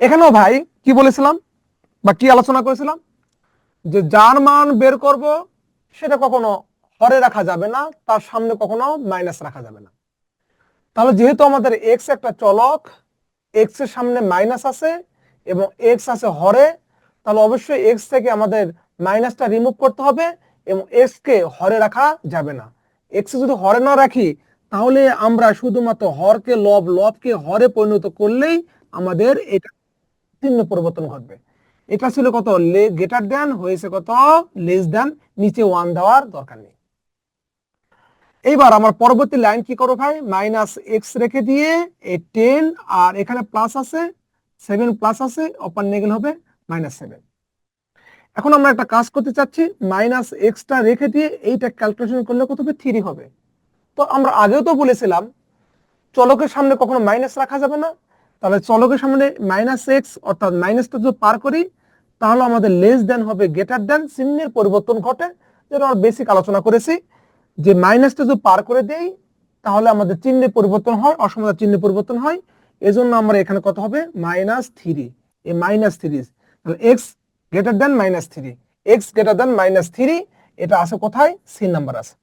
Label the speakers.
Speaker 1: এখানেও ভাই কি বলেছিলাম বা কি আলোচনা করেছিলাম? যে যার মান বের করব, সেটা কখনো হরে রাখা যাবে না, তার সামনে কখনো মাইনাস রাখা যাবে না। তাহলে যেহেতু আমাদের এক্স একটা চলক এক্সের সামনে মাইনাস আছে এবং এক্স আছে হরে, তাহলে অবশ্যই এক্স থেকে আমাদের মাইনাসটা রিমুভ করতে হবে এবং এক্স কে হরে রাখা যাবে না। এক্স যদি হরে না রাখি, তাহলে আমরা শুধুমাত্র হরকে, লব, লবকে হরে পরিণত করলেই আমাদের এটা চিহ্ন পরিবর্তন ঘটবে। এটা ছিল কত? গেটার দেন হয়েছে কত? লেস দেন নিচে ওয়ান দেওয়ার দরকার নেই। এইবার আমার পরবর্তী লাইন কি করো ভাই? মাইনাস এক্স রেখে দিয়ে এই টেন আর এখানে প্লাস আছে সেভেন প্লাস আছে অপার নেগেল হবে মাইনাস সেভেন এখন আমরা একটা কাজ করতে চাচ্ছি মাইনাস এক্সটা রেখে দিয়ে এইটা ক্যালকুলেশন করলে কত হবে? থ্রি হবে। তো আমরা আগেও তো বলেছিলাম, চলকের সামনে কখনো মাইনাস রাখা যাবে না তাহলে চলকের সামনে মাইনাস এক্স অর্থাৎ মাইনাসটা যদি পার করি, তাহলে আমাদের লেস দেন হবে গেটার দেন চিহ্নের পরিবর্তন ঘটে, যেটা আমরা বেসিক আলোচনা করেছি। যে মাইনাসটা যদি পার করে দেই, তাহলে আমাদের চিহ্নের পরিবর্তন হয় অসমতার চিহ্নের পরিবর্তন হয়। এজন্য আমরা এখানে কত হবে? মাইনাস থ্রি এই মাইনাস থ্রি তাহলে x greater than minus three x greater than minus three এটা আছে কোথায়? সি নাম্বার আছে।